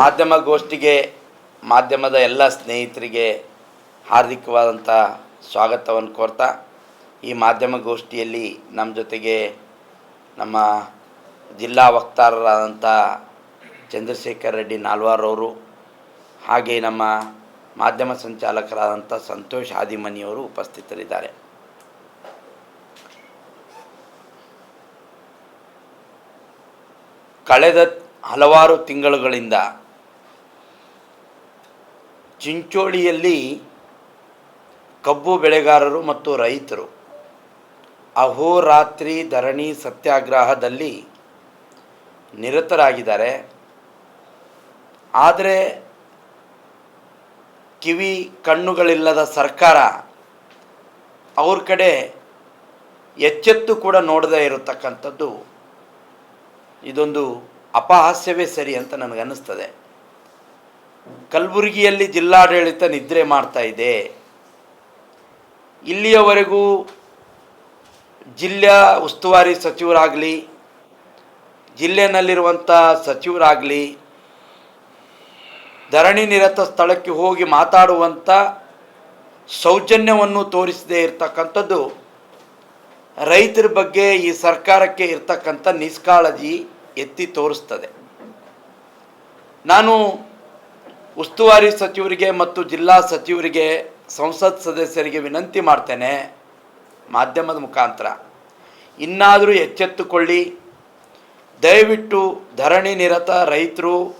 ಮಾಧ್ಯಮ ಗೋಷ್ಠಿಗೆ, ಮಾಧ್ಯಮದ ಎಲ್ಲ ಸ್ನೇಹಿತರಿಗೆ ಹಾರ್ದಿಕವಾದಂಥ ಸ್ವಾಗತವನ್ನು ಕೋರ್ತಾ, ಈ ಮಾಧ್ಯಮ ಗೋಷ್ಠಿಯಲ್ಲಿ ನಮ್ಮ ಜೊತೆಗೆ ನಮ್ಮ ಜಿಲ್ಲಾ ವಕ್ತಾರರಾದಂಥ ಚಂದ್ರಶೇಖರ್ ರೆಡ್ಡಿ ನಾಲ್ವಾರ್ ಅವರು, ಹಾಗೆ ನಮ್ಮ ಮಾಧ್ಯಮ ಸಂಚಾಲಕರಾದಂಥ ಸಂತೋಷ್ ಹಾದಿಮನಿಯವರು ಉಪಸ್ಥಿತರಿದ್ದಾರೆ. ಕಳೆದ ಹಲವಾರು ತಿಂಗಳುಗಳಿಂದ ಚಿಂಚೋಳಿಯಲ್ಲಿ ಕಬ್ಬು ಬೆಳೆಗಾರರು ಮತ್ತು ರೈತರು. ಅಹೋರಾತ್ರಿ ಧರಣಿ ಸತ್ಯಾಗ್ರಹದಲ್ಲಿ ನಿರತರಾಗಿದ್ದಾರೆ. ಆದರೆ ಕಿವಿ ಕಣ್ಣುಗಳಿಲ್ಲದ ಸರ್ಕಾರ ಅವ್ರ ಕಡೆ ಎಚ್ಚೆತ್ತು ಕೂಡ ನೋಡದೇ ಇರತಕ್ಕಂಥದ್ದು ಇದೊಂದು ಅಪಹಾಸ್ಯವೇ ಸರಿ ಅಂತ ನನಗನ್ನಿಸ್ತದೆ. ಕಲಬುರಗಿಯಲ್ಲಿ ಜಿಲ್ಲಾಡಳಿತ ನಿದ್ರೆ ಮಾಡ್ತಾ ಇದೆ. ಇಲ್ಲಿಯವರೆಗೂ ಜಿಲ್ಲೆಯ ಉಸ್ತುವಾರಿ ಸಚಿವರಾಗಲಿ ಜಿಲ್ಲೆಯಲ್ಲಿರುವಂಥ ಸಚಿವರಾಗಲಿ, ಧರಣಿ ನಿರತ ಸ್ಥಳಕ್ಕೆ ಹೋಗಿ ಮಾತಾಡುವಂಥ ಸೌಜನ್ಯವನ್ನು ತೋರಿಸದೇ ಇರತಕ್ಕಂಥದ್ದು, ರೈತರ ಬಗ್ಗೆ ಈ ಸರ್ಕಾರಕ್ಕೆ ಇರ್ತಕ್ಕಂಥ ನಿಷ್ಕಾಳಜಿ ಎತ್ತಿ ತೋರಿಸ್ತದೆ. ನಾನು ಉಸ್ತುವಾರಿ ಸಚಿವರಿಗೆ ಮತ್ತು ಜಿಲ್ಲಾ ಸಚಿವರಿಗೆ ಸಂಸತ್ ಸದಸ್ಯರಿಗೆ ವಿನಂತಿ ಮಾಡ್ತೇನೆ. ಮಾಧ್ಯಮದ ಮುಖಾಂತರ. ಇನ್ನಾದರೂ ಎಚ್ಚೆತ್ತುಕೊಳ್ಳಿ. ದಯವಿಟ್ಟು ಧರಣಿ ನಿರತ ರೈತರು,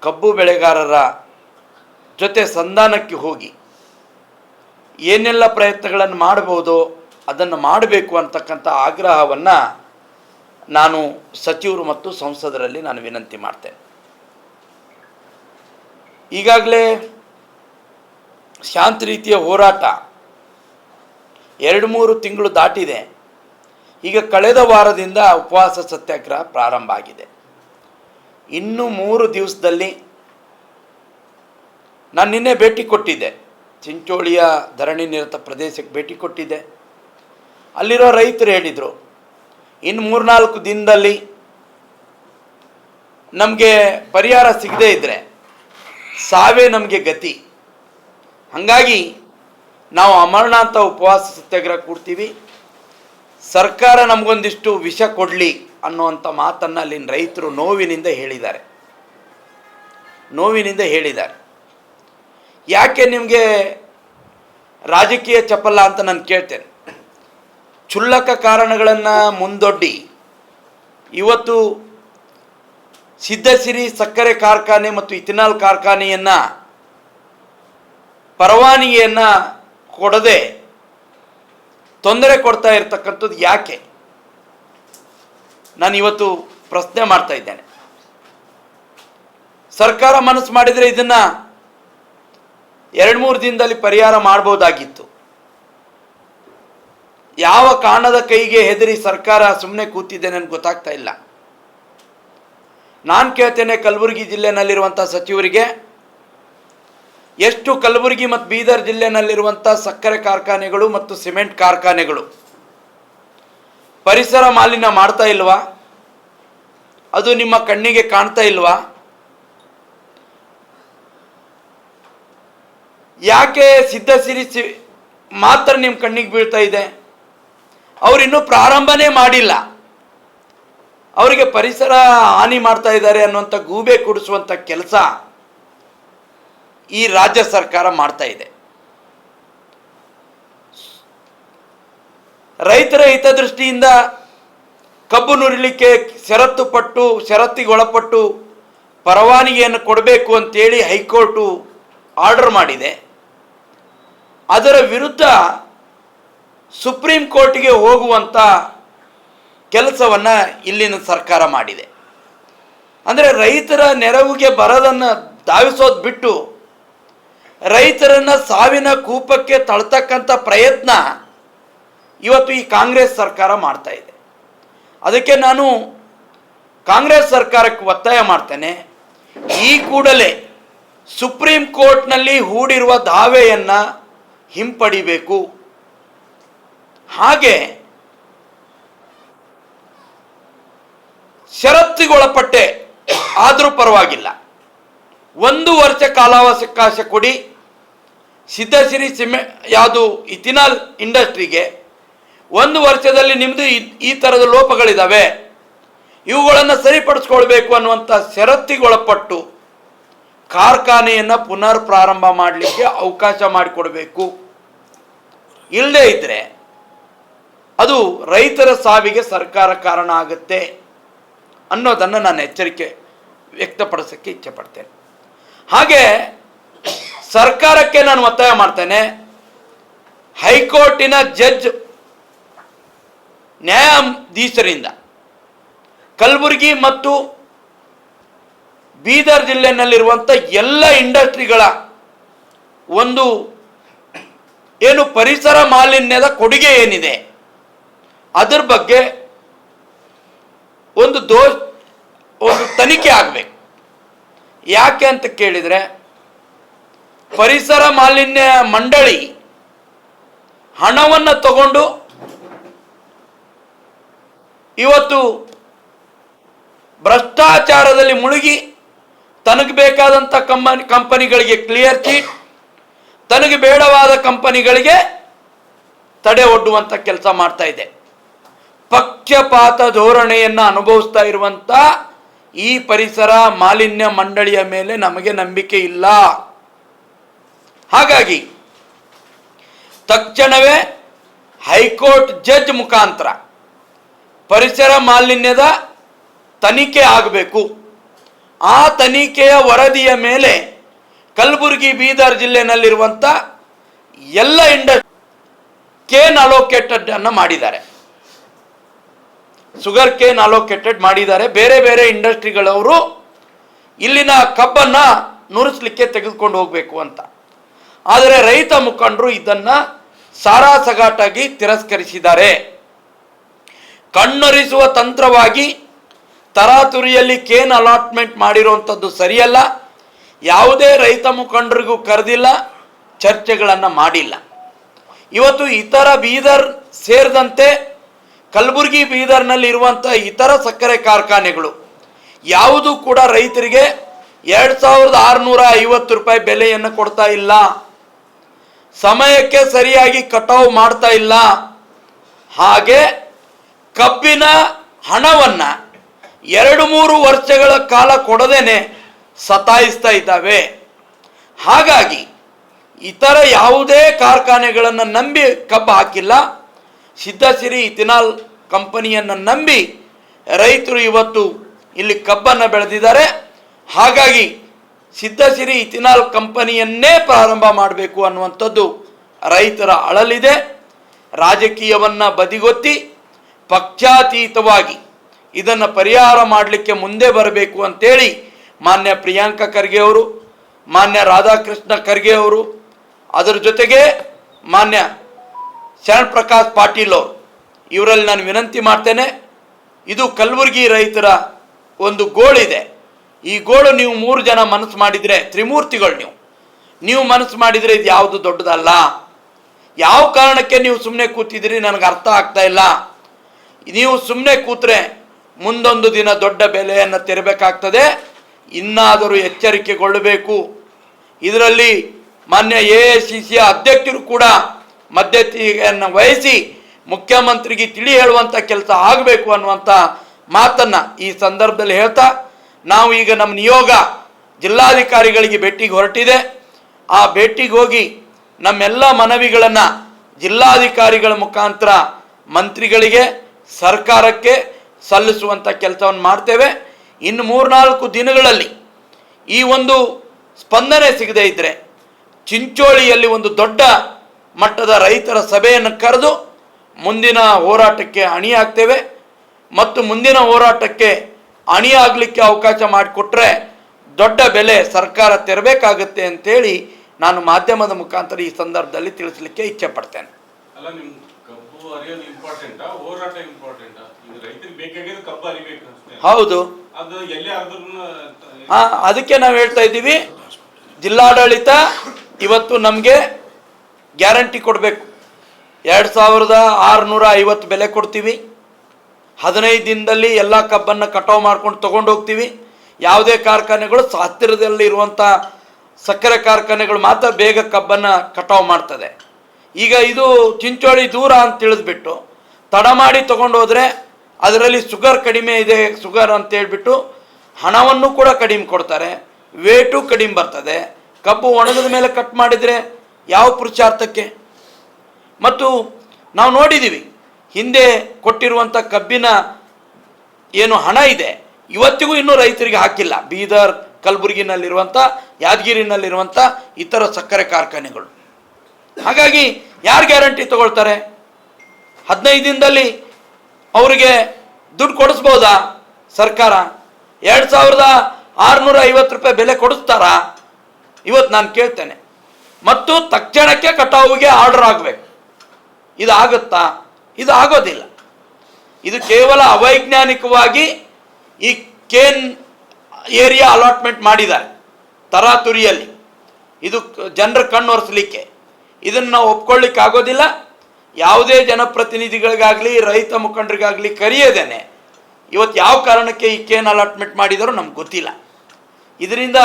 ಕಬ್ಬು ಬೆಳೆಗಾರರ ಜೊತೆ ಸಂಧಾನಕ್ಕೆ ಹೋಗಿ. ಏನೆಲ್ಲ ಪ್ರಯತ್ನಗಳನ್ನು ಮಾಡಬಹುದು, ಅದನ್ನು ಮಾಡಬೇಕು ಅಂತಕ್ಕಂಥ ಆಗ್ರಹವನ್ನು ನಾನು ಸಚಿವರು ಮತ್ತು ಸಂಸದರಲ್ಲಿ ನಾನು ವಿನಂತಿ ಮಾಡ್ತೇನೆ. ಈಗಾಗಲೇ ಶಾಂತ ರೀತಿಯ ಹೋರಾಟ ಎರಡು ಮೂರು ತಿಂಗಳು ದಾಟಿದೆ. ಈಗ ಕಳೆದ ವಾರದಿಂದ ಉಪವಾಸ ಸತ್ಯಾಗ್ರಹ ಪ್ರಾರಂಭ ಆಗಿದೆ. ಇನ್ನು ಮೂರು ದಿವಸದಲ್ಲಿ ನಾನು ನಿನ್ನೆ ಭೇಟಿ ಕೊಟ್ಟಿದ್ದೆ. ಚಿಂಚೋಳಿಯ ಧರಣಿ ನಿರತ ಪ್ರದೇಶಕ್ಕೆ ಭೇಟಿ ಕೊಟ್ಟಿದ್ದೆ. ಅಲ್ಲಿರೋ ರೈತರು ಹೇಳಿದರು, ಇನ್ನು ಮೂರ್ನಾಲ್ಕು ದಿನದಲ್ಲಿ ನಮಗೆ ಪರಿಹಾರ ಸಿಗದೇ ಇದ್ದರೆ ಸಾವೇ ನಮಗೆ ಗತಿ. ಹಾಗಾಗಿ ನಾವು ಅಮರನಾಥ ಉಪವಾಸ ಸತ್ಯಾಗ್ರಹ ಕೊಡ್ತೀವಿ. ಸರ್ಕಾರ ನಮಗೊಂದಿಷ್ಟು ವಿಷ ಕೊಡಲಿ ಅನ್ನುವಂಥ ಮಾತನ್ನು ಅಲ್ಲಿನ ರೈತರು ನೋವಿನಿಂದ ಹೇಳಿದ್ದಾರೆ. ನೋವಿನಿಂದ ಹೇಳಿದ್ದಾರೆ. ಯಾಕೆ ನಿಮಗೆ ರಾಜಕೀಯ ಚಪಲ ಅಂತ ನಾನು ಕೇಳ್ತೇನೆ. ಕ್ಷುಲ್ಲಕ ಕಾರಣಗಳನ್ನು ಮುಂದೊಡ್ಡಿ. ಇವತ್ತು ಸಿದ್ಧಸಿರಿ, ಸಕ್ಕರೆ ಕಾರ್ಖಾನೆ ಮತ್ತು ಇಥಿನಾಲ್ ಕಾರ್ಖಾನೆಯನ್ನು ಪರವಾನಗಿಯನ್ನು ಕೊಡದೆ ತೊಂದರೆ ಕೊಡ್ತಾ ಇರತಕ್ಕಂಥದ್ದು ಯಾಕೆ? ನಾನು ಇವತ್ತು ಪ್ರಶ್ನೆ ಮಾಡ್ತಾ ಇದ್ದೇನೆ. ಸರ್ಕಾರ ಮನಸ್ಸು ಮಾಡಿದರೆ ಇದನ್ನ ಎರಡು ಮೂರು ದಿನದಲ್ಲಿ ಪರಿಹಾರ ಮಾಡ್ಬೋದಾಗಿತ್ತು. ಯಾವ ಕಾರಣದ ಕೈಗೆ ಹೆದರಿ ಸರ್ಕಾರ ಸುಮ್ಮನೆ ಕೂತಿದೆ ಗೊತ್ತಾಗ್ತಾ ಇಲ್ಲ. ನಾನು ಕೇಳ್ತೇನೆ ಕಲಬುರಗಿ ಜಿಲ್ಲೆನಲ್ಲಿರುವಂಥ ಸಚಿವರಿಗೆ, ಎಷ್ಟು ಕಲಬುರಗಿ ಮತ್ತು ಬೀದರ್ ಜಿಲ್ಲೆನಲ್ಲಿರುವಂಥ ಸಕ್ಕರೆ ಕಾರ್ಖಾನೆಗಳು ಮತ್ತು ಸಿಮೆಂಟ್ ಕಾರ್ಖಾನೆಗಳು. ಪರಿಸರ ಮಾಲಿನ್ಯ ಮಾಡ್ತಾ ಇಲ್ವಾ? ಅದು ನಿಮ್ಮ ಕಣ್ಣಿಗೆ ಕಾಣ್ತಾ ಇಲ್ವಾ? ಯಾಕೆ ಸಿದ್ಧಸಿರಿ ಸಿ ಮಾತ್ರ ನಿಮ್ಮ ಕಣ್ಣಿಗೆ ಬೀಳ್ತಾ ಇದೆ? ಅವರಿನ್ನೂ ಪ್ರಾರಂಭನೇ ಮಾಡಿಲ್ಲ. ಅವರಿಗೆ ಪರಿಸರ ಹಾನಿ ಮಾಡ್ತಾ ಇದ್ದಾರೆ ಅನ್ನುವಂಥ ಗೂಬೆ ಕೊಡಿಸುವಂಥ ಕೆಲಸ ಈ ರಾಜ್ಯ ಸರ್ಕಾರ ಮಾಡ್ತಾ ಇದೆ. ರೈತರ ಹಿತದೃಷ್ಟಿಯಿಂದ ಕಬ್ಬು ನುರಿಲಿಕ್ಕೆ ಷರತ್ತು ಪಟ್ಟು, ಷರತ್ತಿಗೆ ಒಳಪಟ್ಟು ಪರವಾನಗಿಯನ್ನು ಕೊಡಬೇಕು ಅಂತೇಳಿ ಹೈಕೋರ್ಟು ಆರ್ಡರ್ ಮಾಡಿದೆ. ಅದರ ವಿರುದ್ಧ ಸುಪ್ರೀಂ ಕೋರ್ಟ್ಗೆ ಹೋಗುವಂಥ ಕೆಲಸವನ್ನು ಇಲ್ಲಿನ ಸರ್ಕಾರ ಮಾಡಿದೆ. ಅಂದರೆ ರೈತರ ನೆರವಿಗೆ ಬರೋದನ್ನು ಧಾವಿಸೋದು ಬಿಟ್ಟು ರೈತರನ್ನು ಸಾವಿನ ಕೂಪಕ್ಕೆ ತಳ್ತಕ್ಕಂಥ ಪ್ರಯತ್ನ ಇವತ್ತು ಈ ಕಾಂಗ್ರೆಸ್ ಸರ್ಕಾರ ಮಾಡ್ತಾ ಇದೆ. ಅದಕ್ಕೆ ನಾನು ಕಾಂಗ್ರೆಸ್ ಸರ್ಕಾರಕ್ಕೆ ಒತ್ತಾಯ ಮಾಡ್ತೇನೆ. ಈ ಕೂಡಲೇ ಸುಪ್ರೀಂ ಕೋರ್ಟ್ನಲ್ಲಿ ಹೂಡಿರುವ ದಾವೆಯನ್ನು ಹಿಂಪಡಿಬೇಕು. ಹಾಗೆ ಷರತ್ತಿಗೊಳಪಟ್ಟೆ. ಆದರೂ ಪರವಾಗಿಲ್ಲ. ಒಂದು ವರ್ಷ ಕಾಲಾವಕಾಶ ಕೊಡಿ. ಸಿದ್ಧಸಿರಿ ಸಿಮೆ, ಯಾವುದು ಇಥಿನಾಲ್ ಇಂಡಸ್ಟ್ರಿಗೆ ಒಂದು ವರ್ಷದಲ್ಲಿ ನಿಮ್ಮದು ಈ- ಥರದ ಲೋಪಗಳಿದ್ದಾವೆ ಇವುಗಳನ್ನು ಸರಿಪಡಿಸ್ಕೊಳ್ಬೇಕು ಅನ್ನುವಂಥ ಷರತ್ತಿಗೊಳಪಟ್ಟು ಕಾರ್ಖಾನೆಯನ್ನು ಪುನರ್ ಪ್ರಾರಂಭ ಮಾಡಲಿಕ್ಕೆ ಅವಕಾಶ ಮಾಡಿಕೊಡಬೇಕು. ಇಲ್ಲದೇ ಇದ್ದರೆ ಅದು ರೈತರ ಸಾವಿಗೆ ಸರ್ಕಾರ ಕಾರಣ ಆಗುತ್ತೆ. ಅನ್ನೋದನ್ನು ನಾನು ಎಚ್ಚರಿಕೆ ವ್ಯಕ್ತಪಡಿಸೋಕ್ಕೆ ಇಚ್ಛೆ ಪಡ್ತೇನೆ ಹಾಗೆ ಸರ್ಕಾರಕ್ಕೆ ನಾನು ಒತ್ತಾಯ ಮಾಡ್ತೇನೆ. ಹೈಕೋರ್ಟಿನ ಜಡ್ಜ್ ನ್ಯಾಯಾಧೀಶರಿಂದ ಕಲಬುರಗಿ ಮತ್ತು ಬೀದರ್ ಜಿಲ್ಲೆಯಲ್ಲಿರುವಂಥ ಎಲ್ಲ ಇಂಡಸ್ಟ್ರಿಗಳ ಒಂದು ಏನು ಪರಿಸರ ಮಾಲಿನ್ಯದ ಕೊಡುಗೆ ಏನಿದೆ, ಅದರ ಬಗ್ಗೆ ಒಂದು ದೋ ಒಂದು ತನಿಖೆ ಆಗಬೇಕು. ಯಾಕೆ ಅಂತ ಕೇಳಿದರೆ, ಪರಿಸರ ಮಾಲಿನ್ಯ ಮಂಡಳಿ ಹಣವನ್ನು ತಗೊಂಡು ಇವತ್ತು ಭ್ರಷ್ಟಾಚಾರದಲ್ಲಿ ಮುಳುಗಿ ತನಗೆ ಬೇಕಾದಂಥ ಕಂಪನಿ ಕಂಪನಿಗಳಿಗೆ ಕ್ಲಿಯರ್ ಚೀಟ್, ತನಗೆ ಬೇಡವಾದ ಕಂಪನಿಗಳಿಗೆ ತಡೆ ಒಡ್ಡುವಂಥ ಕೆಲಸ ಮಾಡ್ತಾ ಇದೆ. ಪಕ್ಷಪಾತ ಧೋರಣೆಯನ್ನು ಅನುಭವಿಸ್ತಾ ಇರುವಂಥ ಈ ಪರಿಸರ ಮಾಲಿನ್ಯ ಮಂಡಳಿಯ ಮೇಲೆ ನಮಗೆ ನಂಬಿಕೆ ಇಲ್ಲ. ಹಾಗಾಗಿ ತಕ್ಷಣವೇ ಹೈಕೋರ್ಟ್ ಜಡ್ಜ್ ಮುಖಾಂತರ ಪರಿಸರ ಮಾಲಿನ್ಯದ ತನಿಖೆ ಆಗಬೇಕು. ಆ ತನಿಖೆಯ ವರದಿಯ ಮೇಲೆ ಕಲಬುರಗಿ ಬೀದರ್ ಜಿಲ್ಲೆನಲ್ಲಿರುವಂಥ ಎಲ್ಲ ಇಂಡಸ್ಟ್ರಿ ಕೇನ್ ಅಲೋಕೇಟೆಡ್ ಅನ್ನು ಮಾಡಿದ್ದಾರೆ. ಶುಗರ್ ಕೇನ್ ಅಲೋಕೇಟೆಡ್ ಮಾಡಿದ್ದಾರೆ. ಬೇರೆ ಬೇರೆ ಇಂಡಸ್ಟ್ರಿಗಳವರು ಇಲ್ಲಿನ ಕಬ್ಬನ್ನ ನುರಿಸ್ಲಿಕ್ಕೆ ತೆಗೆದುಕೊಂಡು ಹೋಗಬೇಕು ಅಂತ. ಆದರೆ ರೈತ ಮುಖಂಡರು ಇದನ್ನು ಸಾರಾಸಗಾಟಾಗಿ ತಿರಸ್ಕರಿಸಿದ್ದಾರೆ. ಕಣ್ಣೊರಿಸುವ ತಂತ್ರವಾಗಿ ತರಾತುರಿಯಲ್ಲಿ ಕೇನ್ ಅಲಾಟ್ಮೆಂಟ್ ಮಾಡಿರುವಂಥದ್ದು ಸರಿಯಲ್ಲ. ಯಾವುದೇ ರೈತ ಮುಖಂಡರಿಗೂ ಕರೆದಿಲ್ಲ, ಚರ್ಚೆಗಳನ್ನು ಮಾಡಿಲ್ಲ. ಇವತ್ತು ಇತರ ಬೀದರ್ ಸೇರಿದಂತೆ ಕಲಬುರಗಿ, ಬೀದರ್ನಲ್ಲಿ ಇರುವಂಥ ಇತರ ಸಕ್ಕರೆ ಕಾರ್ಖಾನೆಗಳು, ಯಾವುದೂ ಕೂಡ ರೈತರಿಗೆ ಎರಡು ಸಾವಿರದ ಆರುನೂರ ಐವತ್ತು ರೂಪಾಯಿ ಬೆಲೆಯನ್ನು ಕೊಡ್ತಾ ಇಲ್ಲ. ಸಮಯಕ್ಕೆ ಸರಿಯಾಗಿ ಕಟಾವು ಮಾಡ್ತಾ ಇಲ್ಲ. ಹಾಗೆ ಕಬ್ಬಿನ ಹಣವನ್ನು ಎರಡು ಮೂರು ವರ್ಷಗಳ ಕಾಲ ಕೊಡದೇನೆ ಸತಾಯಿಸ್ತಾ ಇದ್ದಾವೆ. ಹಾಗಾಗಿ ಇತರ ಯಾವುದೇ ಕಾರ್ಖಾನೆಗಳನ್ನು ನಂಬಿ ಕಬ್ಬು ಹಾಕಿಲ್ಲ. ಸಿದ್ಧಸಿರಿ ಇಥಿನಾಲ್ ಕಂಪನಿಯನ್ನು ನಂಬಿ ರೈತರು ಇವತ್ತು ಇಲ್ಲಿ ಕಬ್ಬನ್ನು ಬೆಳೆದಿದ್ದಾರೆ. ಹಾಗಾಗಿ ಸಿದ್ಧಸಿರಿ ಇಥಿನಾಲ್ ಕಂಪನಿಯನ್ನೇ ಪ್ರಾರಂಭ ಮಾಡಬೇಕು ಅನ್ನುವಂಥದ್ದು ರೈತರ ಅಳಲಿದೆ. ರಾಜಕೀಯವನ್ನು ಬದಿಗೊತ್ತಿ ಪಕ್ಷಾತೀತವಾಗಿ ಇದನ್ನು ಪರಿಹಾರ ಮಾಡಲಿಕ್ಕೆ ಮುಂದೆ ಬರಬೇಕು ಅಂತೇಳಿ ಮಾನ್ಯ ಪ್ರಿಯಾಂಕ ಖರ್ಗೆ ಅವರು, ಮಾನ್ಯ ರಾಧಾಕೃಷ್ಣ ಖರ್ಗೆ ಅವರು, ಅದರ ಜೊತೆಗೆ ಮಾನ್ಯ ಶರಣ್ ಪ್ರಕಾಶ್ ಪಾಟೀಲ್ ಅವರು. ಇವರಲ್ಲಿ ನಾನು ವಿನಂತಿ ಮಾಡ್ತೇನೆ, ಇದು ಕಲಬುರಗಿ ರೈತರ ಒಂದು ಗೋಳಿದೆ. ಈ ಗೋಳು ನೀವು ಮೂರು ಜನ ಮನಸ್ಸು ಮಾಡಿದರೆ, ತ್ರಿಮೂರ್ತಿಗಳು ನೀವು. ನೀವು ಮನಸ್ಸು ಮಾಡಿದರೆ ಇದು ಯಾವುದು ದೊಡ್ಡದಲ್ಲ. ಯಾವ ಕಾರಣಕ್ಕೆ ನೀವು ಸುಮ್ಮನೆ ಕೂತಿದ್ದೀರಿ ನನಗೆ ಅರ್ಥ ಆಗ್ತಾ ಇಲ್ಲ. ನೀವು ಸುಮ್ಮನೆ ಕೂತ್ರೆ ಮುಂದೊಂದು ದಿನ ದೊಡ್ಡ ಬೆಲೆಯನ್ನು ತೆರಬೇಕಾಗ್ತದೆ. ಇನ್ನಾದರೂ ಎಚ್ಚರಿಕೆಗೊಳ್ಳಬೇಕು. ಇದರಲ್ಲಿ ಮಾನ್ಯ ಎ ಐ ಸಿ ಸಿಯ ಅಧ್ಯಕ್ಷರು ಕೂಡ ಮಧ್ಯಸ್ಥಿಕೆಯನ್ನು ವಹಿಸಿ ಮುಖ್ಯಮಂತ್ರಿಗೆ ತಿಳಿ ಹೇಳುವಂಥ ಕೆಲಸ ಆಗಬೇಕು ಅನ್ನುವಂಥ ಮಾತನ್ನು ಈ ಸಂದರ್ಭದಲ್ಲಿ ಹೇಳ್ತಾ, ನಾವು ಈಗ ನಮ್ಮ ನಿಯೋಗ ಜಿಲ್ಲಾಧಿಕಾರಿಗಳಿಗೆ ಭೇಟಿಗೆ ಹೊರಟಿದೆ. ಆ ಭೇಟಿಗೆ ಹೋಗಿ ನಮ್ಮೆಲ್ಲ ಮನವಿಗಳನ್ನು ಜಿಲ್ಲಾಧಿಕಾರಿಗಳ ಮುಖಾಂತರ ಮಂತ್ರಿಗಳಿಗೆ, ಸರ್ಕಾರಕ್ಕೆ ಸಲ್ಲಿಸುವಂಥ ಕೆಲಸವನ್ನು ಮಾಡ್ತೇವೆ. ಇನ್ನು ಮೂರ್ನಾಲ್ಕು ದಿನಗಳಲ್ಲಿ ಈ ಒಂದು ಸ್ಪಂದನೆ ಸಿಗದೇ ಇದ್ದರೆ ಚಿಂಚೋಳಿಯಲ್ಲಿ ಒಂದು ದೊಡ್ಡ ಮಟ್ಟದ ರೈತರ ಸಭೆಯನ್ನು ಕರೆದು ಮುಂದಿನ ಹೋರಾಟಕ್ಕೆ ಅಣಿಯಾಗ್ತೇವೆ. ಮತ್ತು ಮುಂದಿನ ಹೋರಾಟಕ್ಕೆ ಅಣಿಯಾಗಲಿಕ್ಕೆ ಅವಕಾಶ ಮಾಡಿಕೊಟ್ರೆ ದೊಡ್ಡ ಬೆಲೆ ಸರ್ಕಾರ ತೆರಬೇಕಾಗುತ್ತೆ ಅಂತೇಳಿ ನಾನು ಮಾಧ್ಯಮದ ಮುಖಾಂತರ ಈ ಸಂದರ್ಭದಲ್ಲಿ ತಿಳಿಸಲಿಕ್ಕೆ ಇಚ್ಛೆ ಪಡ್ತೇನೆ ಹೌದು. ಅದಕ್ಕೆ ನಾವು ಹೇಳ್ತಾ ಇದ್ದೀವಿ. ಜಿಲ್ಲಾಡಳಿತ ಇವತ್ತು ನಮಗೆ ಗ್ಯಾರಂಟಿ ಕೊಡಬೇಕು. ಎರಡು ಸಾವಿರದ ಆರುನೂರ ಐವತ್ತು ಬೆಲೆ ಕೊಡ್ತೀವಿ. ಹದಿನೈದು ದಿನದಲ್ಲಿ ಎಲ್ಲ ಕಬ್ಬನ್ನು ಕಟಾವು ಮಾಡ್ಕೊಂಡು ತೊಗೊಂಡು ಹೋಗ್ತೀವಿ. ಯಾವುದೇ ಕಾರ್ಖಾನೆಗಳು ಹತ್ತಿರದಲ್ಲಿ ಇರುವಂಥ ಸಕ್ಕರೆ ಕಾರ್ಖಾನೆಗಳು ಮಾತ್ರ ಬೇಗ ಕಬ್ಬನ್ನು ಕಟಾವು ಮಾಡ್ತದೆ. ಈಗ ಇದು ಚಿಂಚೋಳಿ ದೂರ ಅಂತ ತಿಳಿದ್ಬಿಟ್ಟು ತಡ ಮಾಡಿ ತೊಗೊಂಡು ಹೋದರೆ ಅದರಲ್ಲಿ ಶುಗರ್ ಕಡಿಮೆ ಇದೆ ಶುಗರ್ ಅಂತ ಹೇಳಿಬಿಟ್ಟು ಹಣವನ್ನು ಕೂಡ ಕಡಿಮೆ ಕೊಡ್ತಾರೆ. ವೇಟು ಕಡಿಮೆ ಬರ್ತದೆ. ಕಬ್ಬು ಒಣಗಿದ ಮೇಲೆ ಕಟ್ ಮಾಡಿದರೆ ಯಾವ ಪುರುಷಾರ್ಥಕ್ಕೆ ಮತ್ತು ನಾವು ನೋಡಿದ್ದೀವಿ ಹಿಂದೆ ಕೊಟ್ಟಿರುವಂಥ ಕಬ್ಬಿನ ಏನು ಹಣ ಇದೆ, ಇವತ್ತಿಗೂ ಇನ್ನೂ ರೈತರಿಗೆ ಹಾಕಿಲ್ಲ. ಬೀದರ್ ಕಲಬುರಗಿನಲ್ಲಿರುವಂಥ ಯಾದಗಿರಿನಲ್ಲಿರುವಂಥ ಇತರ ಸಕ್ಕರೆ ಕಾರ್ಖಾನೆಗಳು. ಹಾಗಾಗಿ ಯಾರು ಗ್ಯಾರಂಟಿ ತಗೊಳ್ತಾರೆ? ಹದಿನೈದು ದಿನದಲ್ಲಿ ಅವರಿಗೆ ದುಡ್ಡು ಕೊಡಿಸ್ಬೋದಾ ಸರ್ಕಾರ? ಎರಡು ಸಾವಿರದ ಆರುನೂರ ಐವತ್ತು ರೂಪಾಯಿ ಬೆಲೆ ಕೊಡಿಸ್ತಾರಾ? ಇವತ್ತು ನಾನು ಕೇಳ್ತೇನೆ. ಮತ್ತು ತಕ್ಷಣಕ್ಕೆ ಕಟಾವುಗೆ ಆರ್ಡರ್ ಆಗಬೇಕು. ಇದು ಆಗುತ್ತಾ ಇದು ಆಗೋದಿಲ್ಲ ಇದು ಕೇವಲ ಅವೈಜ್ಞಾನಿಕವಾಗಿ ಈ ಕೇನ್ ಏರಿಯಾ ಅಲಾಟ್ಮೆಂಟ್ ಮಾಡಿದ್ದಾರೆ, ತರಾತುರಿಯಲ್ಲಿ. ಇದು ಜನರ ಕಣ್ಣು ಒರೆಸಲಿಕ್ಕೆ. ಇದನ್ನು ನಾವು ಒಪ್ಕೊಳ್ಳಿಕ್ಕೆ ಆಗೋದಿಲ್ಲ ಯಾವುದೇ ಜನಪ್ರತಿನಿಧಿಗಳಿಗಾಗಲಿ, ರೈತ ಮುಖಂಡರಿಗಾಗಲಿ ಕರೆಯದೇನೆ. ಇವತ್ತು ಯಾವ ಕಾರಣಕ್ಕೆ ಈ ಕೇನ್ ಅಲಾಟ್ಮೆಂಟ್ ಮಾಡಿದರೂ ನಮ್ಗೆ ಗೊತ್ತಿಲ್ಲ. ಇದರಿಂದ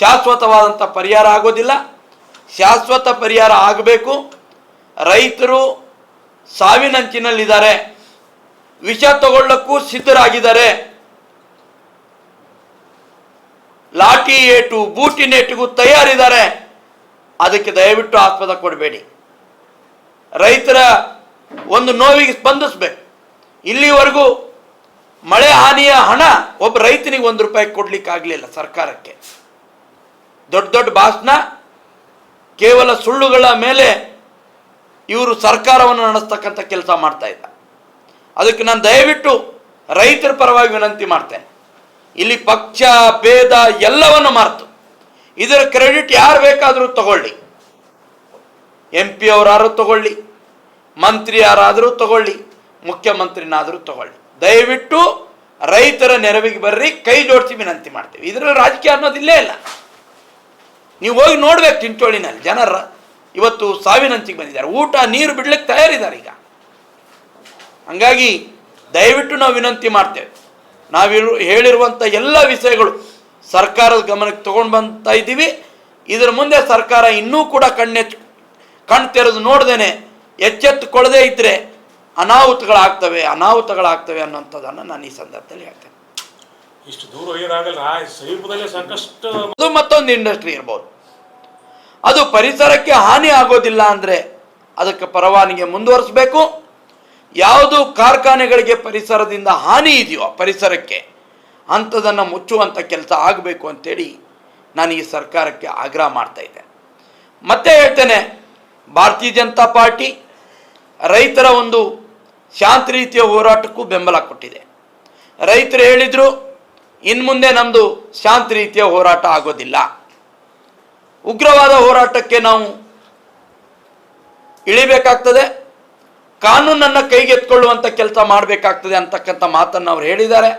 ಶಾಶ್ವತವಾದಂಥ ಪರಿಹಾರ ಆಗೋದಿಲ್ಲ. ಶಾಶ್ವತ ಪರಿಹಾರ ಆಗಬೇಕು. ರೈತರು ಸಾವಿನಂಚಿನಲ್ಲಿದ್ದಾರೆ. ವಿಷ ತಗೊಳ್ಳಕ್ಕೂ ಸಿದ್ಧರಾಗಿದ್ದಾರೆ. ಲಾಠಿ ಏಟು ಬೂಟಿನೇಟಿಗೂ ತಯಾರಿದ್ದಾರೆ. ಅದಕ್ಕೆ ದಯವಿಟ್ಟು ಆಸ್ಪದ ಕೊಡಬೇಡಿ. ರೈತರ ಒಂದು ನೋವಿಗೆ ಸ್ಪಂದಿಸ್ಬೇಕು. ಇಲ್ಲಿವರೆಗೂ ಮಳೆ ಹಾನಿಯ ಹಣ ಒಬ್ಬ ರೈತನಿಗೆ ಒಂದು ರೂಪಾಯಿ ಕೊಡ್ಲಿಕ್ಕೆ ಆಗಲಿಲ್ಲ ಸರ್ಕಾರಕ್ಕೆ. ದೊಡ್ಡ ದೊಡ್ಡ ಭಾಷಣ ಕೇವಲ ಸುಳ್ಳುಗಳ ಮೇಲೆ ಇವರು ಸರ್ಕಾರವನ್ನು ನಡೆಸ್ತಕ್ಕಂಥ ಕೆಲಸ ಮಾಡ್ತಾ ಇದ್ದ. ಅದಕ್ಕೆ ನಾನು ದಯವಿಟ್ಟು ರೈತರ ಪರವಾಗಿ ವಿನಂತಿ ಮಾಡ್ತೇನೆ. ಇಲ್ಲಿ ಪಕ್ಷ, ಭೇದ ಎಲ್ಲವನ್ನು ಮಾರ್ತು. ಇದರ ಕ್ರೆಡಿಟ್ ಯಾರು ಬೇಕಾದರೂ ತಗೊಳ್ಳಿ. ಎಂ ಪಿ ಅವರಾದರೂ ತಗೊಳ್ಳಿ, ಮಂತ್ರಿ ಯಾರಾದರೂ ತಗೊಳ್ಳಿ, ಮುಖ್ಯಮಂತ್ರಿನಾದರೂ ತಗೊಳ್ಳಿ. ದಯವಿಟ್ಟು ರೈತರ ನೆರವಿಗೆ ಬರ್ರಿ, ಕೈ ಜೋಡಿಸಿ ವಿನಂತಿ ಮಾಡ್ತೀವಿ. ಇದರಲ್ಲಿ ರಾಜಕೀಯ ಅನ್ನೋದಿಲ್ಲೇ ಇಲ್ಲ. ನೀವು ಹೋಗಿ ನೋಡ್ಬೇಕು ಚಿಂಚೋಳಿನಲ್ಲಿ. ಜನರ ಇವತ್ತು ಸಾವಿನಂಚಿಗೆ ಬಂದಿದ್ದಾರೆ. ಊಟ, ನೀರು ಬಿಡ್ಲಿಕ್ಕೆ ತಯಾರಿದ್ದಾರೆ ಈಗ. ಹಂಗಾಗಿ ದಯವಿಟ್ಟು ನಾವು ವಿನಂತಿ ಮಾಡ್ತೇವೆ. ನಾವಿರು ಹೇಳಿರುವಂಥ ಎಲ್ಲ ವಿಷಯಗಳು ಸರ್ಕಾರದ ಗಮನಕ್ಕೆ ತಗೊಂಡು ಬಂತಾ ಇದ್ದೀವಿ. ಇದರ ಮುಂದೆ ಸರ್ಕಾರ ಇನ್ನೂ ಕೂಡ ಕಣ್ಣು ತೆರೆದು ನೋಡ್ದೇನೆ ಎಚ್ಚೆತ್ತುಕೊಳ್ಳದೇ ಇದ್ದರೆ ಅನಾಹುತಗಳಾಗ್ತವೆ ಅನಾಹುತಗಳಾಗ್ತವೆ ಅನ್ನೋಂಥದ್ದನ್ನು ನಾನು ಈ ಸಂದರ್ಭದಲ್ಲಿ ಹೇಳ್ತೇನೆ. ಇಷ್ಟು ದೂರ ಒಯ್ಯೋದಾಗಲ್ಲ ಸಮೀಪದಲ್ಲೇ ಸಾಕಷ್ಟು ಅದು ಮತ್ತೊಂದು ಇಂಡಸ್ಟ್ರಿ ಇರ್ಬೋದು. ಅದು ಪರಿಸರಕ್ಕೆ ಹಾನಿ ಆಗೋದಿಲ್ಲ ಅಂದರೆ ಅದಕ್ಕೆ ಪರವಾನಿಗೆ ಮುಂದುವರಿಸಬೇಕು. ಯಾವುದು ಕಾರ್ಖಾನೆಗಳಿಗೆ ಪರಿಸರದಿಂದ ಹಾನಿ ಇದೆಯೋ ಪರಿಸರಕ್ಕೆ ಅಂಥದನ್ನು ಮುಚ್ಚುವಂಥ ಕೆಲಸ ಆಗಬೇಕು ಅಂತೇಳಿ ನಾನು ಈ ಸರ್ಕಾರಕ್ಕೆ ಆಗ್ರಹ ಮಾಡ್ತಾ ಇದ್ದೆ. ಮತ್ತೆ ಹೇಳ್ತೇನೆ, ಭಾರತೀಯ ಜನತಾ ಪಾರ್ಟಿ ರೈತರ ಒಂದು ಶಾಂತ ರೀತಿಯ ಹೋರಾಟಕ್ಕೂ ಬೆಂಬಲ ಕೊಟ್ಟಿದೆ. ರೈತರು ಹೇಳಿದರು ಇನ್ನು ಮುಂದೆ ನಮ್ಮದು ಶಾಂತ ರೀತಿಯ ಹೋರಾಟ ಆಗೋದಿಲ್ಲ. ಉಗ್ರವಾದ ಹೋರಾಟಕ್ಕೆ ನಾವು ಇಳಿಬೇಕಾಗ್ತದೆ. ಕಾನೂನನ್ನು ಕೈಗೆತ್ಕೊಳ್ಳುವಂಥ ಕೆಲಸ ಮಾಡಬೇಕಾಗ್ತದೆ ಅಂತಕ್ಕಂಥ ಮಾತನ್ನು ಅವ್ರು ಹೇಳಿದ್ದಾರೆ.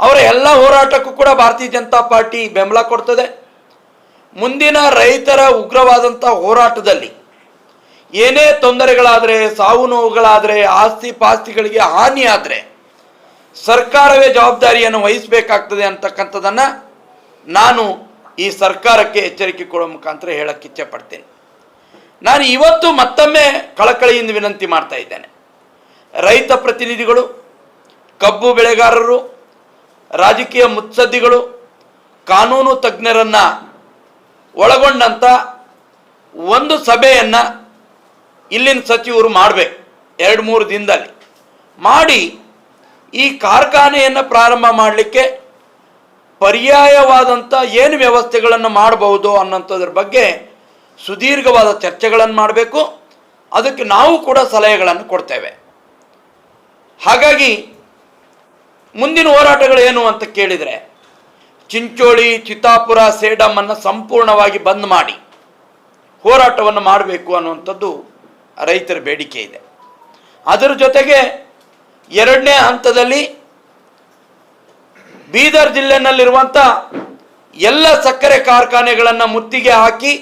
ಅವರ ಎಲ್ಲ ಹೋರಾಟಕ್ಕೂ ಕೂಡ ಭಾರತೀಯ ಜನತಾ ಪಾರ್ಟಿ ಬೆಂಬಲ ಕೊಡ್ತದೆ. ಮುಂದಿನ ರೈತರ ಉಗ್ರವಾದಂಥ ಹೋರಾಟದಲ್ಲಿ ಏನೇ ತೊಂದರೆಗಳಾದರೆ, ಸಾವು ನೋವುಗಳಾದರೆ, ಆಸ್ತಿ ಪಾಸ್ತಿಗಳಿಗೆ ಹಾನಿಯಾದರೆ ಸರ್ಕಾರವೇ ಜವಾಬ್ದಾರಿಯನ್ನು ವಹಿಸಬೇಕಾಗ್ತದೆ ಅಂತಕ್ಕಂಥದ್ದನ್ನು ನಾನು ಈ ಸರ್ಕಾರಕ್ಕೆ ಎಚ್ಚರಿಕೆ ಕೊಡೋ ಮುಖಾಂತರ ಹೇಳಕ್ಕೆ ಇಚ್ಛೆ ಪಡ್ತೇನೆ ನಾನು ಇವತ್ತು ಮತ್ತೊಮ್ಮೆ ಕಳಕಳಿಯಿಂದ ವಿನಂತಿ ಮಾಡ್ತಾ ಇದ್ದೇನೆ. ರೈತ ಪ್ರತಿನಿಧಿಗಳು, ಕಬ್ಬು ಬೆಳೆಗಾರರು, ರಾಜಕೀಯ ಮುತ್ಸದ್ದಿಗಳು, ಕಾನೂನು ತಜ್ಞರನ್ನು ಒಳಗೊಂಡಂಥ ಒಂದು ಸಭೆಯನ್ನು ಇಲ್ಲಿನ ಸಚಿವರು ಮಾಡಬೇಕು. ಎರಡು ಮೂರು ದಿನದಲ್ಲಿ ಮಾಡಿ ಈ ಕಾರ್ಖಾನೆಯನ್ನು ಪ್ರಾರಂಭ ಮಾಡಲಿಕ್ಕೆ ಪರ್ಯಾಯವಾದಂಥ ಏನು ವ್ಯವಸ್ಥೆಗಳನ್ನು ಮಾಡಬಹುದು ಅನ್ನೋಂಥದ್ರ ಬಗ್ಗೆ ಸುದೀರ್ಘವಾದ ಚರ್ಚೆಗಳನ್ನು ಮಾಡಬೇಕು. ಅದಕ್ಕೆ ನಾವು ಕೂಡ ಸಲಹೆಗಳನ್ನು ಕೊಡ್ತೇವೆ. ಹಾಗಾಗಿ ಮುಂದಿನ ಹೋರಾಟಗಳು ಏನು ಅಂತ ಕೇಳಿದರೆ ಚಿಂಚೋಳಿ, ಚಿತ್ತಾಪುರ ಸೇಡಮನ್ನು ಸಂಪೂರ್ಣವಾಗಿ ಬಂದ್ ಮಾಡಿ ಹೋರಾಟವನ್ನು ಮಾಡಬೇಕು ಅನ್ನುವಂಥದ್ದು ರೈತರ ಬೇಡಿಕೆ ಇದೆ. ಅದರ ಜೊತೆಗೆ ಎರಡನೇ ಹಂತದಲ್ಲಿ ಬೀದರ್ ಜಿಲ್ಲೆನಲ್ಲಿರುವಂಥ ಎಲ್ಲ ಸಕ್ಕರೆ ಕಾರ್ಖಾನೆಗಳನ್ನು ಮುತ್ತಿಗೆ ಹಾಕಿ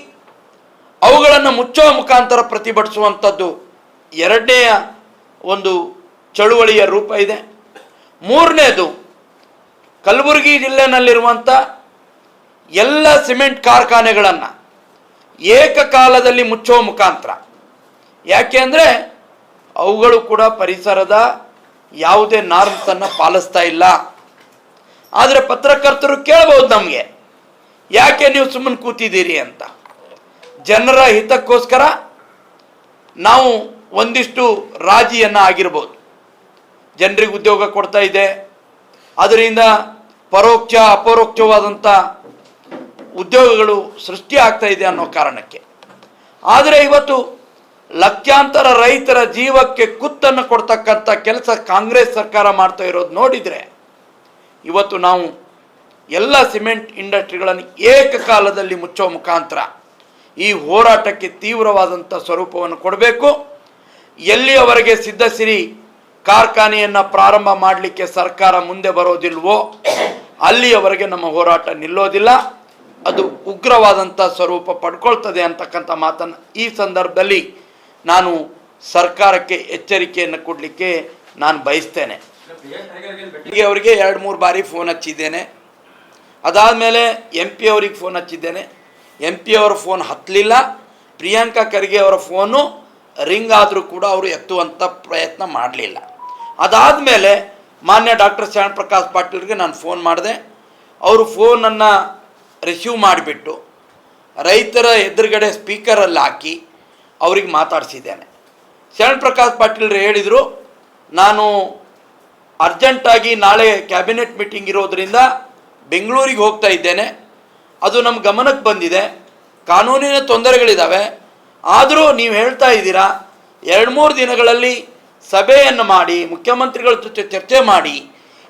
ಅವುಗಳನ್ನು ಮುಚ್ಚುವ ಮುಖಾಂತರ ಪ್ರತಿಭಟಿಸುವಂಥದ್ದು ಎರಡನೆಯ ಒಂದು ಚಳುವಳಿಯ ರೂಪ ಇದೆ. ಮೂರನೇದು, ಕಲಬುರಗಿ ಜಿಲ್ಲೆನಲ್ಲಿರುವಂಥ ಎಲ್ಲ ಸಿಮೆಂಟ್ ಕಾರ್ಖಾನೆಗಳನ್ನು ಏಕಕಾಲದಲ್ಲಿ ಮುಚ್ಚುವ ಮುಖಾಂತರ. ಯಾಕೆ ಅಂದರೆ ಅವುಗಳು ಕೂಡ ಪರಿಸರದ ಯಾವುದೇ ನಾರ್ಮ್ಸನ್ನು ಪಾಲಿಸ್ತಾ ಇಲ್ಲ. ಆದರೆ ಪತ್ರಕರ್ತರು ಕೇಳಬಹುದು ನಮಗೆ, ಯಾಕೆ ನೀವು ಸುಮ್ಮನೆ ಕೂತಿದ್ದೀರಿ ಅಂತ. ಜನರ ಹಿತಕ್ಕೋಸ್ಕರ ನಾವು ಒಂದಿಷ್ಟು ರಾಜಿಯನ್ನು ಆಗಿರ್ಬೋದು. ಜನರಿಗೆ ಉದ್ಯೋಗ ಕೊಡ್ತಾ ಇದೆ. ಅದರಿಂದ ಪರೋಕ್ಷ ಅಪರೋಕ್ಷವಾದಂಥ ಉದ್ಯೋಗಗಳು ಸೃಷ್ಟಿ ಆಗ್ತಾ ಇದೆ ಅನ್ನೋ ಕಾರಣಕ್ಕೆ. ಆದರೆ ಇವತ್ತು ಲಕ್ಷಾಂತರ ರೈತರ ಜೀವಕ್ಕೆ ಕುತ್ತನ್ನು ಕೊಡ್ತಕ್ಕಂಥ ಕೆಲಸ ಕಾಂಗ್ರೆಸ್ ಸರ್ಕಾರ ಮಾಡ್ತಾ ಇರೋದು ನೋಡಿದರೆ, ಇವತ್ತು ನಾವು ಎಲ್ಲ ಸಿಮೆಂಟ್ ಇಂಡಸ್ಟ್ರಿಗಳನ್ನು ಏಕಕಾಲದಲ್ಲಿ ಮುಚ್ಚೋ ಮುಖಾಂತರ ಈ ಹೋರಾಟಕ್ಕೆ ತೀವ್ರವಾದಂಥ ಸ್ವರೂಪವನ್ನು ಕೊಡಬೇಕು. ಎಲ್ಲಿಯವರೆಗೆ ಸಿದ್ಧಸಿರಿ ಕಾರ್ಖಾನೆಯನ್ನು ಪ್ರಾರಂಭ ಮಾಡಲಿಕ್ಕೆ ಸರ್ಕಾರ ಮುಂದೆ ಬರೋದಿಲ್ವೋ, ಅಲ್ಲಿಯವರೆಗೆ ನಮ್ಮ ಹೋರಾಟ ನಿಲ್ಲೋದಿಲ್ಲ. ಅದು ಉಗ್ರವಾದಂಥ ಸ್ವರೂಪ ಪಡ್ಕೊಳ್ತದೆ ಅಂತಕ್ಕಂಥ ಮಾತನ್ನು ಈ ಸಂದರ್ಭದಲ್ಲಿ ನಾನು ಸರ್ಕಾರಕ್ಕೆ ಎಚ್ಚರಿಕೆಯನ್ನು ಕೊಡಲಿಕ್ಕೆ ನಾನು ಬಯಸ್ತೇನೆ. ಹೀಗೆ ಅವರಿಗೆ ಎರಡು ಮೂರು ಬಾರಿ ಫೋನ್ ಹಚ್ಚಿದ್ದೇನೆ. ಅದಾದಮೇಲೆ ಎಂ ಪಿ ಅವ್ರಿಗೆ ಫೋನ್ ಹಚ್ಚಿದ್ದೇನೆ. ಎಂ ಪಿ ಅವರ ಫೋನ್ ಹತ್ತಲಿಲ್ಲ. ಪ್ರಿಯಾಂಕಾ ಖರ್ಗೆ ಅವರ ಫೋನು ರಿಂಗ್ ಆದರೂ ಕೂಡ ಅವರು ಎತ್ತುವಂಥ ಪ್ರಯತ್ನ ಮಾಡಲಿಲ್ಲ. ಅದಾದ ಮೇಲೆ ಮಾನ್ಯ ಡಾಕ್ಟರ್ ಶ್ಯಾಮ್ ಪ್ರಕಾಶ್ ಪಾಟೀಲ್ಗೆ ನಾನು ಫೋನ್ ಮಾಡಿದೆ. ಅವರು ಫೋನನ್ನು ರಿಸೀವ್ ಮಾಡಿಬಿಟ್ಟು ರೈತರ ಎದುರುಗಡೆ ಸ್ಪೀಕರಲ್ಲಿ ಹಾಕಿ ಅವ್ರಿಗೆ ಮಾತಾಡಿಸಿದ್ದೇನೆ. ಶರಣ್ ಪ್ರಕಾಶ್ ಪಾಟೀಲ್ರು ಹೇಳಿದರು, ನಾನು ಅರ್ಜೆಂಟಾಗಿ ನಾಳೆ ಕ್ಯಾಬಿನೆಟ್ ಮೀಟಿಂಗ್ ಇರೋದರಿಂದ ಬೆಂಗಳೂರಿಗೆ ಹೋಗ್ತಾ ಇದ್ದೇನೆ. ಅದು ನಮ್ಮ ಗಮನಕ್ಕೆ ಬಂದಿದೆ. ಕಾನೂನಿನ ತೊಂದರೆಗಳಿದ್ದಾವೆ ಆದರೂ ನೀವು ಹೇಳ್ತಾ ಇದ್ದೀರಾ, ಎರಡು ಮೂರು ದಿನಗಳಲ್ಲಿ ಸಭೆಯನ್ನು ಮಾಡಿ, ಮುಖ್ಯಮಂತ್ರಿಗಳ ಜೊತೆ ಚರ್ಚೆ ಮಾಡಿ,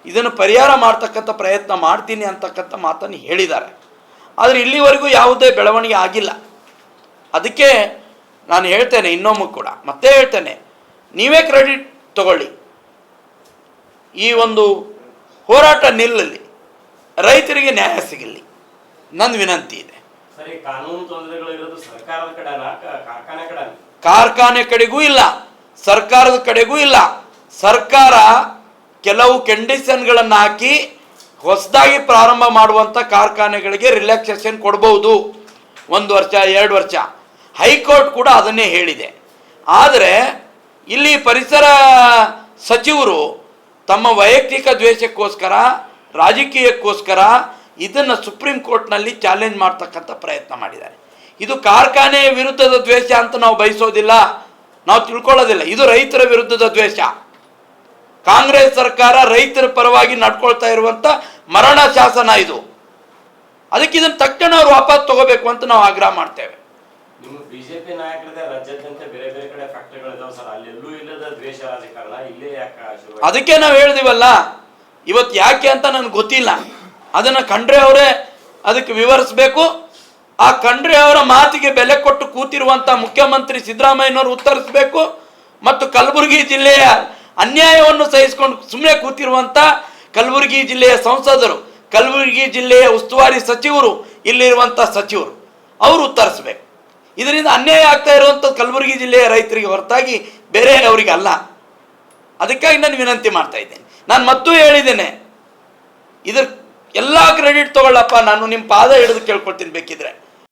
ಇದನ್ನು ಪರಿಹಾರ ಮಾಡ್ತಕ್ಕಂಥ ಪ್ರಯತ್ನ ಮಾಡ್ತೀನಿ ಅಂತಕ್ಕಂಥ ಮಾತನ್ನು ಹೇಳಿದ್ದಾರೆ. ಆದರೆ ಇಲ್ಲಿವರೆಗೂ ಯಾವುದೇ ಬೆಳವಣಿಗೆ ಆಗಿಲ್ಲ. ಅದಕ್ಕೆ ನಾನು ಹೇಳ್ತೇನೆ ಇನ್ನೊಮ್ಮೆ ಕೂಡ ಮತ್ತೆ ಹೇಳ್ತೇನೆ. ನೀವೇ ಕ್ರೆಡಿಟ್ ತಗೊಳ್ಳಿ. ಈ ಒಂದು ಹೋರಾಟ ನಿಲ್ಲಲಿ. ರೈತರಿಗೆ ನ್ಯಾಯ ಸಿಗಲಿ. ನನ್ನ ವಿನಂತಿ ಇದೆ. ಕಾರ್ಖಾನೆ ಕಡೆಗೂ ಇಲ್ಲ. ಸರ್ಕಾರದ ಕಡೆಗೂ ಇಲ್ಲ. ಸರ್ಕಾರ ಕೆಲವು ಕಂಡೀಷನ್ಗಳನ್ನು ಹಾಕಿ ಹೊಸದಾಗಿ ಪ್ರಾರಂಭ ಮಾಡುವಂಥ ಕಾರ್ಖಾನೆಗಳಿಗೆ ರಿಲ್ಯಾಕ್ಸೇಷನ್ ಕೊಡ್ಬೋದು. ಒಂದು ವರ್ಷ ಎರಡು ವರ್ಷ. ಹೈಕೋರ್ಟ್ ಕೂಡ ಅದನ್ನೇ ಹೇಳಿದೆ. ಆದರೆ ಇಲ್ಲಿ ಪರಿಸರ ಸಚಿವರು ತಮ್ಮ ವೈಯಕ್ತಿಕ ದ್ವೇಷಕ್ಕೋಸ್ಕರ, ರಾಜಕೀಯಕ್ಕೋಸ್ಕರ ಇದನ್ನು ಸುಪ್ರೀಂ ಕೋರ್ಟ್ನಲ್ಲಿ ಚಾಲೆಂಜ್ ಮಾಡ್ತಕ್ಕಂಥ ಪ್ರಯತ್ನ ಮಾಡಿದ್ದಾರೆ. ಇದು ಕಾರ್ಖಾನೆಯ ವಿರುದ್ಧದ ದ್ವೇಷ ಅಂತ ನಾವು ಬಯಸೋದಿಲ್ಲ. ನಾವು ತಿಳ್ಕೊಳ್ಳೋದಿಲ್ಲ. ಇದು ರೈತರ ವಿರುದ್ಧದ ದ್ವೇಷ. ಕಾಂಗ್ರೆಸ್ ಸರ್ಕಾರ ರೈತರ ಪರವಾಗಿ ನಡ್ಕೊಳ್ತಾ ಇರುವಂಥ ಮರಣ ಶಾಸನ ಇದು. ಅದಕ್ಕೆ ಇದನ್ನು ತಕ್ಷಣ ಅವ್ರು ವಾಪಸ್ ತಗೋಬೇಕು ಅಂತ ನಾವು ಆಗ್ರಹ ಮಾಡ್ತೇವೆ. ನಿಮ್ಮ ಬಿಜೆಪಿ ನಾಯಕರದೇ ರಾಜ್ಯಾದ್ಯಂತ ಬೇರೆ ಬೇರೆ ಕಡೆ ಫ್ಯಾಕ್ಟರಿಗಳಿದಾವೆ ಸರ್ ಅಲ್ಲೆಲ್ಲೂ ಇಲ್ಲದ ದ್ವೇಷ ರಾಜಕಾರಣ. ಇಲ್ಲೇ ಯಾಕೆ ಅದಕ್ಕೆ ನಾವು ಹೇಳಿದಿವಲ್ಲ ಇವತ್ತು ಯಾಕೆ ಅಂತ ನನಗೆ ಗೊತ್ತಿಲ್ಲ. ಅದನ್ನು ಖಂಡ್ರೆ ಅವರೇ ಅದಕ್ಕೆ ವಿವರಿಸಬೇಕು. ಆ ಖಂಡ್ರೆ ಅವರ ಮಾತಿಗೆ ಬೆಲೆ ಕೊಟ್ಟು ಕೂತಿರುವಂಥ ಮುಖ್ಯಮಂತ್ರಿ ಸಿದ್ದರಾಮಯ್ಯನವರು ಉತ್ತರಿಸಬೇಕು. ಮತ್ತು ಕಲಬುರಗಿ ಜಿಲ್ಲೆಯ ಅನ್ಯಾಯವನ್ನು ಸಹಿಸಿಕೊಂಡು ಸುಮ್ಮನೆ ಕೂತಿರುವಂಥ ಕಲಬುರಗಿ ಜಿಲ್ಲೆಯ ಸಂಸದರು, ಕಲಬುರಗಿ ಜಿಲ್ಲೆಯ ಉಸ್ತುವಾರಿ ಸಚಿವರು ಇಲ್ಲಿರುವಂಥ ಸಚಿವರು, ಅವರು ಉತ್ತರಿಸಬೇಕು. ಇದರಿಂದ ಅನ್ಯಾಯ ಆಗ್ತಾ ಇರುವಂಥದ್ದು ಕಲಬುರಗಿ ಜಿಲ್ಲೆಯ ರೈತರಿಗೆ ಹೊರತಾಗಿ ಬೇರೆ ಅವರಿಗೆ ಅಲ್ಲ. ಅದಕ್ಕಾಗಿ ನಾನು ವಿನಂತಿ ಮಾಡ್ತಾ ಇದ್ದೇನೆ. ನಾನು ಮತ್ತೂ ಹೇಳಿದ್ದೇನೆ, ಇದ್ರ ಎಲ್ಲ ಕ್ರೆಡಿಟ್ ತಗೊಳ್ಳಪ್ಪ, ನಾನು ನಿಮ್ಮ ಪಾದ ಹಿಡಿದು ಕೇಳ್ಕೊಳ್ತೀನಿ ಬೇಕಿದ್ರೆ.